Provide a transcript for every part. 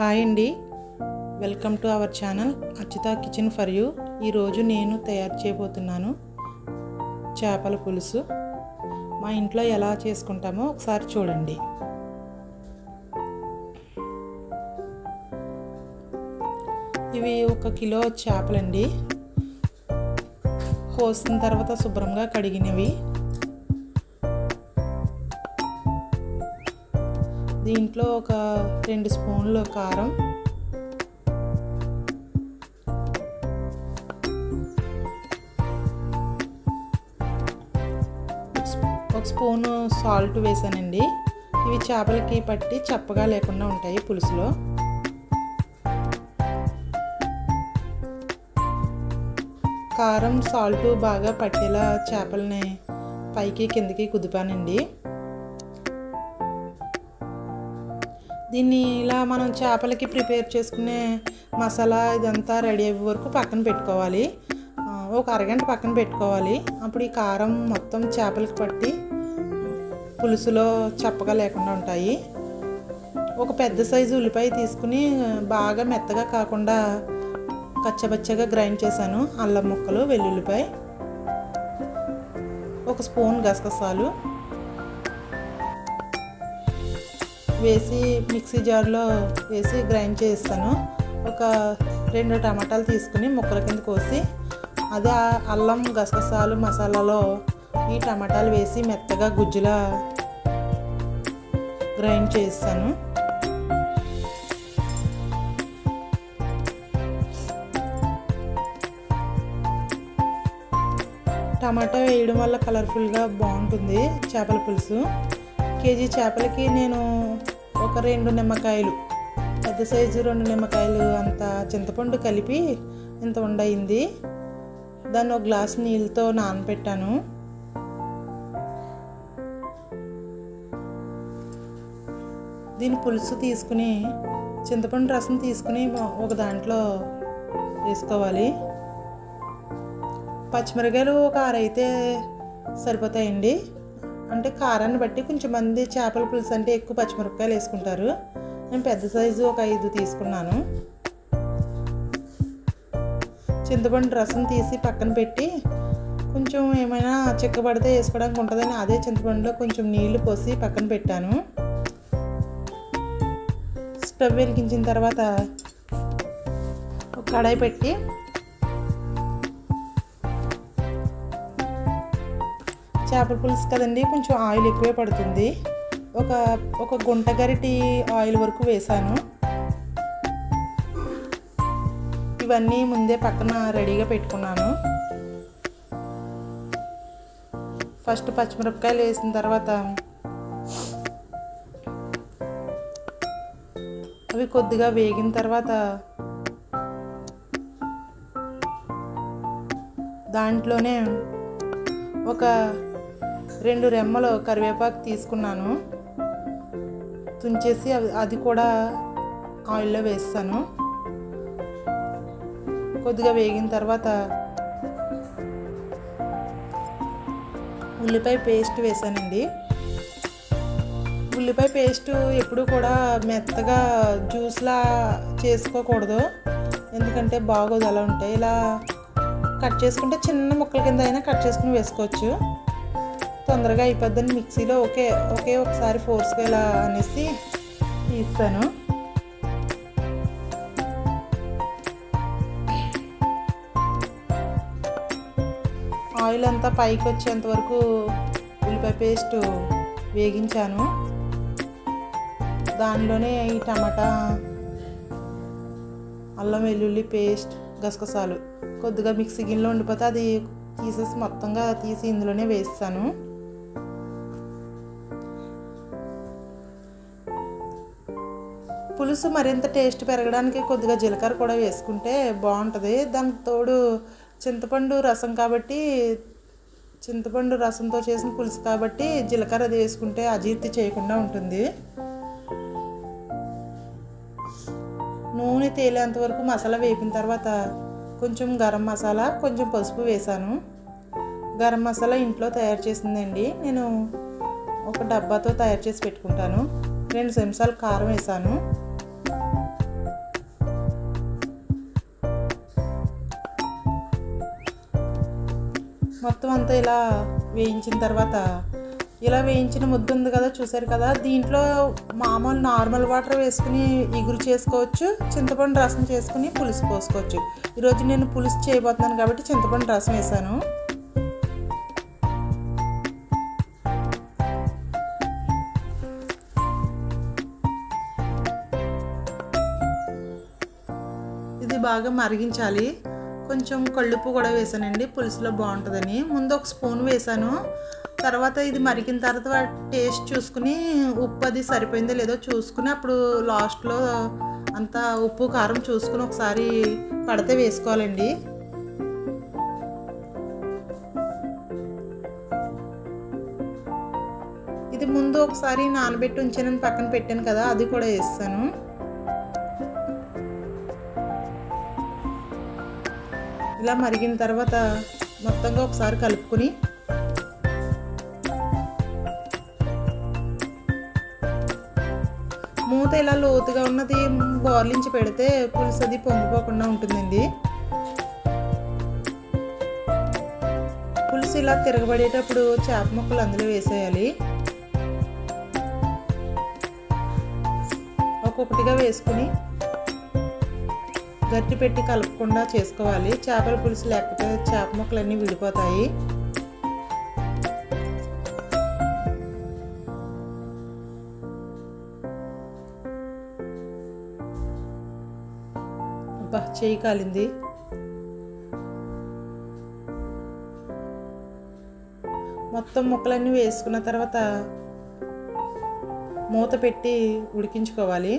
Hi అండి. Welcome to our channel Archita kitchen for you. ఈరోజు నేను తయారు చేయబోతున్నాను చేపల పులుసు. మా ఇంట్లో ఎలా చేసుకుంటామో ఒకసారి చూడండి. ఇవి ఒక కిలో చేపలండి. కోసిన తర్వాత శుభ్రంగా కడిగినవి. దీంట్లో ఒక రెండు స్పూన్లు కారం. ఒక స్పూను సాల్ట్ వేసానండి. ఇవి చేపలకి పట్టి చప్పగా లేకుండా ఉంటాయి పులుసులో. కారం సాల్ట్ బాగా పట్టేలా చేపలని పైకి కిందకి కుదిపానండి. దీన్ని ఇలా మనం చేపలకి ప్రిపేర్ చేసుకునే మసాలా ఇదంతా రెడీ అయ్యే వరకు పక్కన పెట్టుకోవాలి. ఒక అరగంట పక్కన పెట్టుకోవాలి. అప్పుడు ఈ కారం మొత్తం చేపలకి పట్టి పులుసులో చప్పగా లేకుండా ఉంటాయి. ఒక పెద్ద సైజు ఉల్లిపాయ తీసుకుని బాగా మెత్తగా కాకుండా కచ్చబచ్చగా గ్రైండ్ చేశాను. అల్లం ముక్కలు వెల్లుల్లిపాయ ఒక స్పూన్ గసగసాలు వేసి మిక్సీ జార్లో వేసి గ్రైండ్ చేస్తాను. ఒక రెండు టమాటాలు తీసుకుని ముక్కల కింద కోసి అదే అల్లం గసగసాలు మసాలాలో ఈ టమాటాలు వేసి మెత్తగా గుజ్జులా గ్రైండ్ చేస్తాను. టమాటా వేయడం వల్ల కలర్ఫుల్గా బాగుంటుంది చేపల పులుసు. కేజీ చేపలకి నేను ఒక రెండు నిమ్మకాయలు పెద్ద సైజు రెండు నిమ్మకాయలు అంత చింతపండు కలిపి ఇంత ఉండయింది. దాన్ని ఒక గ్లాస్ నీళ్ళతో నానబెట్టాను దీని పులుసు తీసుకుని చింతపండు రసం తీసుకుని ఒక దాంట్లో వేసుకోవాలి. పచ్చిమిరకాయలు ఒక ఆరైతే సరిపోతాయండి. అంటే కారాన్ని బట్టి కొంచెం మంది చేపల పులుసు అంటే ఎక్కువ పచ్చిమిరపకాయలు వేసుకుంటారు. నేను పెద్ద సైజు ఒక ఐదు తీసుకున్నాను. చింతపండు రసం తీసి పక్కన పెట్టి కొంచెం ఏమైనా చిక్కబడితే వేసుకోవడానికి ఉంటుందని అదే చింతపండులో కొంచెం నీళ్ళు పోసి పక్కన పెట్టాను. స్టవ్ వెలిగించిన తర్వాత ఒక కడాయి పెట్టి చేపల పులుసు కదండి కొంచెం ఆయిల్ ఎక్కువే పడుతుంది. ఒక ఒక గుంట గరిటి ఆయిల్ వరకు వేసాను. ఇవన్నీ ముందే పక్కన రెడీగా పెట్టుకున్నాను. ఫస్ట్ పచ్చిమిరపకాయలు వేసిన తర్వాత అవి కొద్దిగా వేగిన తర్వాత దాంట్లోనే ఒక రెండు రెమ్మలు కరివేపాకు తీసుకున్నాను. తుంచేసి అది కూడా ఆయిల్లో వేస్తాను. కొద్దిగా వేగిన తర్వాత ఉల్లిపాయ పేస్ట్ వేసానండి. ఉల్లిపాయ పేస్ట్ ఎప్పుడు కూడా మెత్తగా జ్యూస్లా చేసుకోకూడదు. ఎందుకంటే బాగోదు అలా ఉంటాయి ఇలా కట్ చేసుకుంటే చిన్న ముక్కల కింద అయినా కట్ చేసుకుని వేసుకోవచ్చు. తొందరగా అయిపోద్దని మిక్సీలో ఒకే ఒకే ఒకసారి ఫోర్స్గా ఇలా అనేసి తీస్తాను. ఆయిల్ అంతా పైకి వచ్చేంత వరకు ఉల్లిపాయ పేస్ట్ వేగించాను. దానిలోనే ఈ టమాటా అల్లం వెల్లుల్లి పేస్ట్ గసగసాలు కొద్దిగా మిక్సీ గిన్నెలో ఉండిపోతే అది తీసేసి మొత్తంగా తీసి ఇందులోనే వేస్తాను. పులుసు మరింత టేస్ట్ పెరగడానికి కొద్దిగా జీలకర్ర కూడా వేసుకుంటే బాగుంటుంది. దానికి తోడు చింతపండు రసం కాబట్టి చింతపండు రసంతో చేసిన పులుసు కాబట్టి జీలకర్ర అది వేసుకుంటే అజీర్తి చేయకుండా ఉంటుంది. నూనె తేలేంత వరకు మసాలా వేపిన తర్వాత కొంచెం గరం మసాలా కొంచెం పసుపు వేసాను. గరం మసాలా ఇంట్లో తయారు చేసిందండి. నేను ఒక డబ్బాతో తయారు చేసి పెట్టుకుంటాను. రెండు చెంచాలు కారం వేసాను. మొత్తం అంతా ఇలా వేయించిన తర్వాత ఇలా వేయించిన ముద్ద ఉంది కదా చూసారు కదా? దీంట్లో మామూలు నార్మల్ వాటర్ వేసుకుని ఇగురు చేసుకోవచ్చు చింతపండు రసం చేసుకుని పులుసు పోసుకోవచ్చు. ఈరోజు నేను పులుసు చేయబోతున్నాను కాబట్టి చింతపండు రసం వేసాను ఇది బాగా మరిగించాలి. కొంచెం కళ్ళుప్పు కూడా వేసానండి పులుసులో బాగుంటుందని. ముందు ఒక స్పూన్ వేసాను. తర్వాత ఇది మరిగిన తర్వాత టేస్ట్ చూసుకుని ఉప్పు అది సరిపోయిందో లేదో చూసుకుని అప్పుడు లాస్ట్లో అంతా ఉప్పు కారం చూసుకుని ఒకసారి పడితే వేసుకోవాలండి. ఇది ముందు ఒకసారి నానబెట్టి ఉంచానని పక్కన పెట్టాను కదా అది కూడా వేస్తాను. ఇలా మరిగిన తర్వాత మొత్తంగా ఒకసారి కలుపుకొని మూత ఇలా లోతుగా ఉన్నది బోర్లించి పెడితే పులుసు అది పొంగిపోకుండా ఉంటుందండి. పులుసు ఇలా తిరగబడేటప్పుడు చేప ముక్కలు అందులో వేసేయాలి. ఒక్కొక్కటిగా వేసుకుని గట్టి పెట్టి కలపకుండా చేసుకోవాలి. చేపల పులుసు లేకపోతే చేప ముక్కలన్నీ విడిపోతాయి. అబ్బా చేయి కాలింది. మొత్తం ముక్కలన్నీ వేసుకున్న తర్వాత మూత పెట్టి ఉడికించుకోవాలి.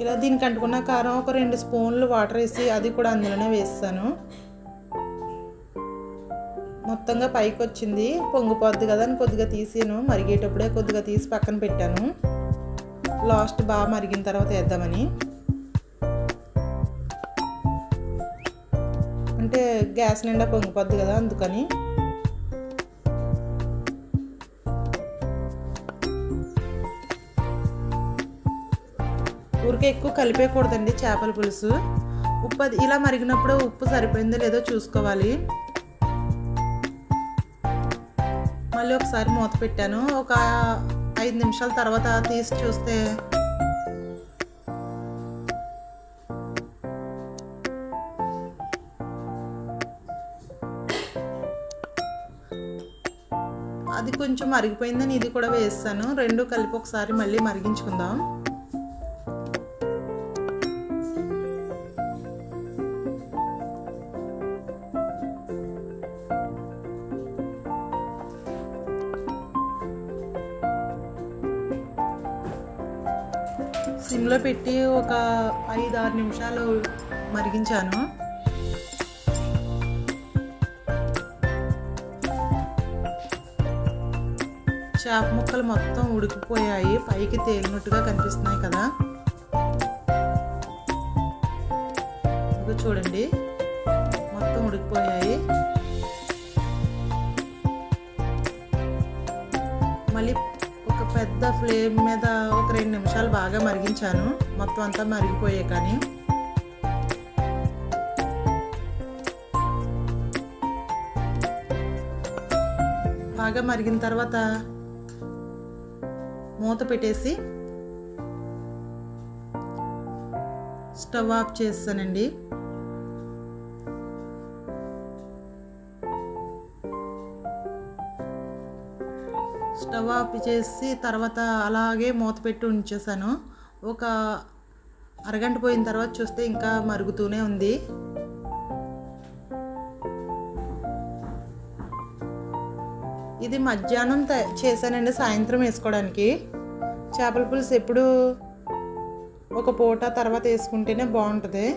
ఇలా దీనికి అంటుకున్న కారం ఒక రెండు స్పూన్లు వాటర్ వేసి అది కూడా అందులోనే వేస్తాను. మొత్తంగా పైకి వచ్చింది. పొంగిపోద్ది కదా అని కొద్దిగా తీసాను. మరిగేటప్పుడే కొద్దిగా తీసి పక్కన పెట్టాను. లాస్ట్ బాగా మరిగిన తర్వాత వేద్దామని. అంటే గ్యాస్ నిండా పొంగిపోద్ది కదా అందుకని. ఊరికే ఎక్కువ కలిపేయకూడదండి చేపల పులుసు. ఉప్పు అది ఇలా మరిగినప్పుడు ఉప్పు సరిపోయిందో లేదో చూసుకోవాలి. మళ్ళీ ఒకసారి మూత పెట్టాను. ఒక ఐదు నిమిషాల తర్వాత తీసి చూస్తే అది కొంచెం మరిగిపోయిందని ఇది కూడా వేస్తాను. రెండు కలిపి ఒకసారి మళ్ళీ మరిగించుకుందాం. సిమ్లో పెట్టి ఒక ఐదు ఆరు నిమిషాలు మరిగించాను. చేప ముక్కలు మొత్తం ఉడికిపోయాయి. పైకి తేలినట్టుగా కనిపిస్తున్నాయి కదా. చూడండి. మొత్తం ఉడికిపోయాయి. ఫ్లేమ్ మీద ఒక రెండు నిమిషాలు బాగా మరిగించాను. మొత్తం అంతా మరిగిపోయాయి కానీ. బాగా మరిగిన తర్వాత మూత పెట్టేసి స్టవ్ ఆఫ్ చేస్తానండి. స్టవ్ ఆఫ్ చేసి తర్వాత అలాగే మూత పెట్టి ఉంచేసాను. ఒక అరగంట పోయిన తర్వాత చూస్తే ఇంకా మరుగుతూనే ఉంది. ఇది మధ్యాహ్నం త- చేశానండి సాయంత్రం వేసుకోవడానికి. చేపల పులుసు ఎప్పుడు ఒక పూట తర్వాత వేసుకుంటేనే బాగుంటుంది.